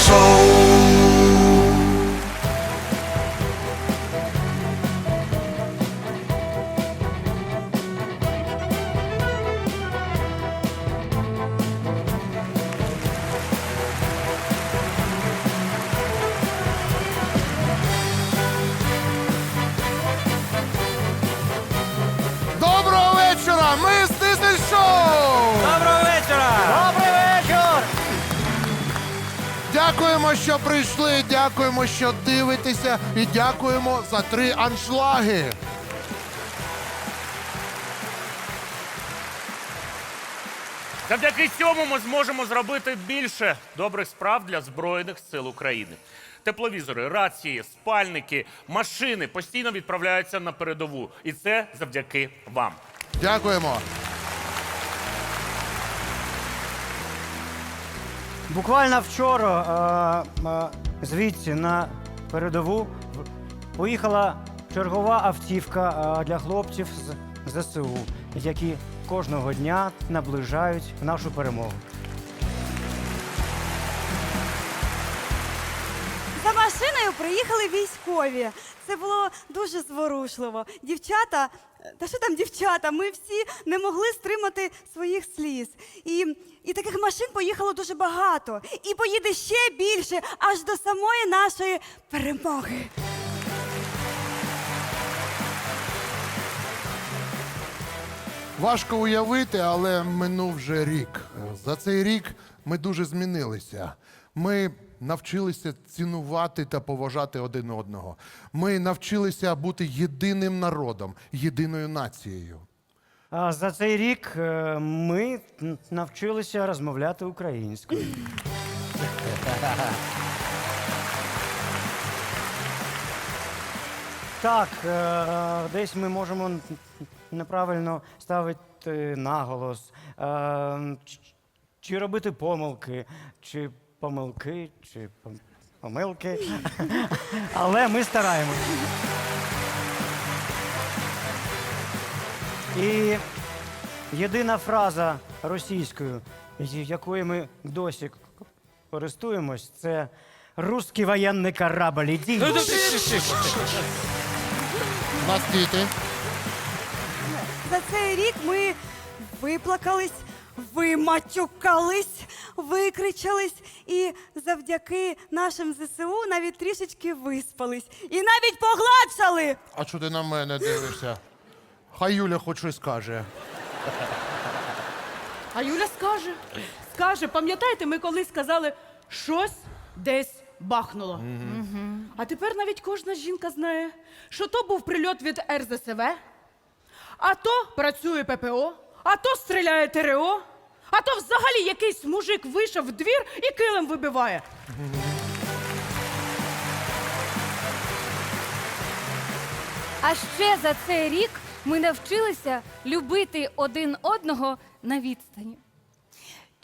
шоу. Дякуємо, що прийшли, дякуємо, що дивитеся, і дякуємо за три аншлаги. Завдяки цьому ми зможемо зробити більше добрих справ для Збройних сил України. Тепловізори, рації, спальники, машини постійно відправляються на передову. І це завдяки вам. Дякуємо. Буквально вчора е, е, звідси на передову поїхала чергова автівка е, для хлопців з ЗСУ, які кожного дня наближають нашу перемогу. За машиною приїхали військові. Це було дуже зворушливо. Дівчата, та що там дівчата? Ми всі не могли стримати своїх сліз. І, і таких машин поїхало дуже багато. І поїде ще більше, аж до самої нашої перемоги. Важко уявити, але минув вже рік. За цей рік ми дуже змінилися. Ми навчилися цінувати та поважати один одного. Ми навчилися бути єдиним народом, єдиною нацією. За цей рік е, ми навчилися розмовляти українською. Так, е, десь ми можемо неправильно ставити наголос, е, чи робити помилки, чи помилки, чи пом- помилки. Але ми стараємось. І єдина фраза російською, з якою ми досі к- користуємось, це русський воєнний корабль. Іди. У нас діти. За цей рік ми виплакались, виматюкались, викричались і завдяки нашим ЗСУ навіть трішечки виспались. І навіть погладшали. А чого ти на мене дивишся? Хай Юля хоч щось скаже. А Юля скаже, скаже, пам'ятаєте, ми колись сказали, щось десь бахнуло. А тепер навіть кожна жінка знає, що то був прильот від РЗСВ, а то працює ППО, а то стріляє ТРО, а то взагалі якийсь мужик вийшов в двір і килим вибиває. А ще за цей рік ми навчилися любити один одного на відстані.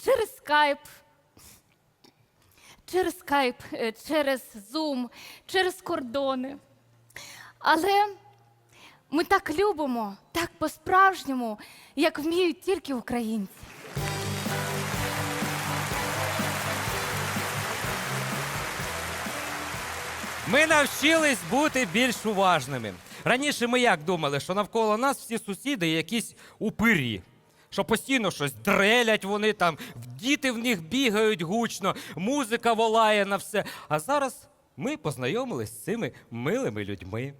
Через скайп, через скайп, е, через зум, через кордони. Але ми так любимо, так по-справжньому, як вміють тільки українці. Ми навчились бути більш уважними. Раніше ми як думали, що навколо нас всі сусіди якісь упирі. Що постійно щось дрелять вони там, діти в них бігають гучно, музика волає на все. А зараз ми познайомились з цими милими людьми.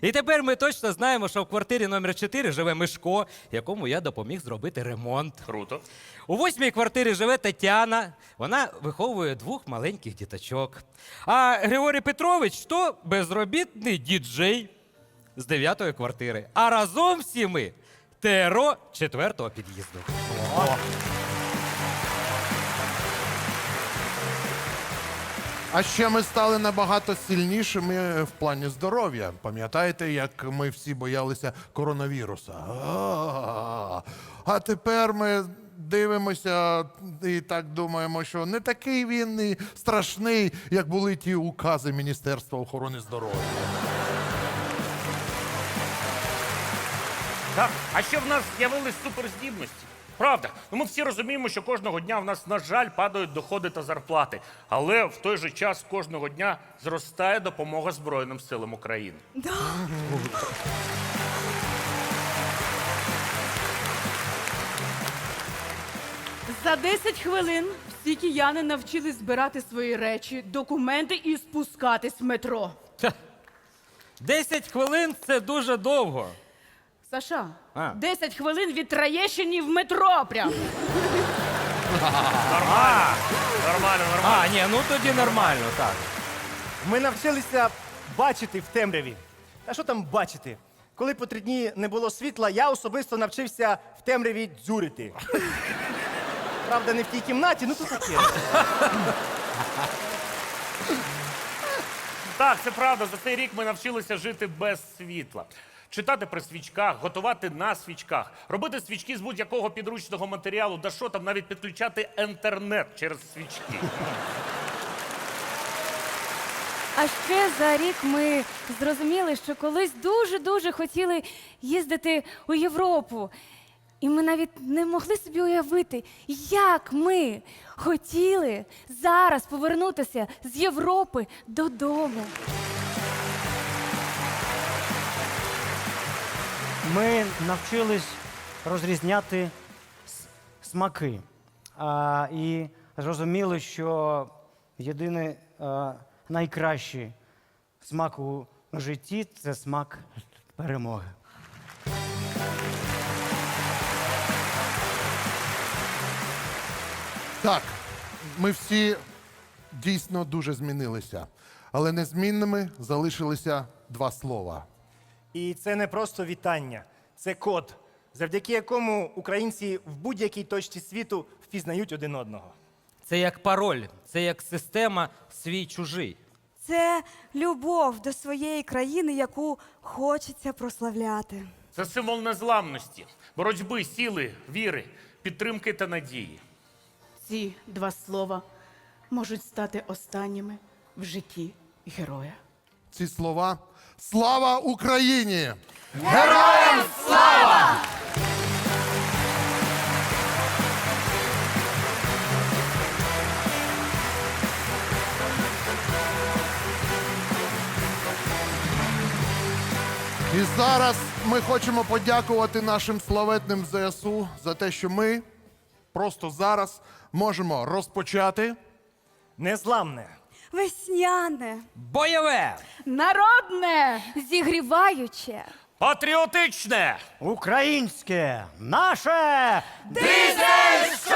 І тепер ми точно знаємо, що в квартирі номер 4 живе Мишко, якому я допоміг зробити ремонт. Круто. У восьмій квартирі живе Тетяна. Вона виховує двох маленьких діточок. А Григорій Петрович то безробітний діджей з дев'ятої квартири. А разом всі ми ТРО четвертого під'їзду. А ще ми стали набагато сильнішими в плані здоров'я. Пам'ятаєте, як ми всі боялися коронавіруса? А, тепер ми дивимося і так думаємо, що не такий він і страшний, як були ті укази Міністерства охорони здоров'я. Так, а ще в нас з'явились суперздібності. Правда, ну ми всі розуміємо, що кожного дня в нас, на жаль, падають доходи та зарплати. Але в той же час кожного дня зростає допомога Збройним силам України. За 10 хвилин всі кияни навчились збирати свої речі, документи і спускатись в метро. Та, 10 хвилин це дуже довго. Саша, А. 10 хвилин від Троєщини в метро прям. Нормально, нормально, нормально. А, ні, ну тоді нормально, так. Ми навчилися бачити в темряві. Та що там бачити? Коли по три дні не було світла, я особисто навчився в темряві дзюрити. Правда, не в тій кімнаті, ну то таке. Так, це правда. За цей рік ми навчилися жити без світла. Читати при свічках, готувати на свічках, робити свічки з будь-якого підручного матеріалу, да що там, навіть підключати інтернет через свічки. А ще за рік ми зрозуміли, що колись дуже-дуже хотіли їздити у Європу. І ми навіть не могли собі уявити, як ми хотіли зараз повернутися з Європи додому. Ми навчились розрізняти смаки. А, і зрозуміли, що єдиний а, найкращий смак у житті це смак перемоги. Так, ми всі дійсно дуже змінилися, але незмінними залишилися два слова. І це не просто вітання, це код, завдяки якому українці в будь-якій точці світу впізнають один одного. Це як пароль, це як система свій чужий. Це любов до своєї країни, яку хочеться прославляти. Це символ незламності, боротьби, сили, віри, підтримки та надії. Ці два слова можуть стати останніми в житті героя. Ці слова Слава Україні! Героям слава! І зараз ми хочемо подякувати нашим славетним ЗСУ за те, що ми просто зараз можемо розпочати Незламне. Весняне. Бойове! Народне! Зігріваюче. Патріотичне! Українське наше Дизель-шоу!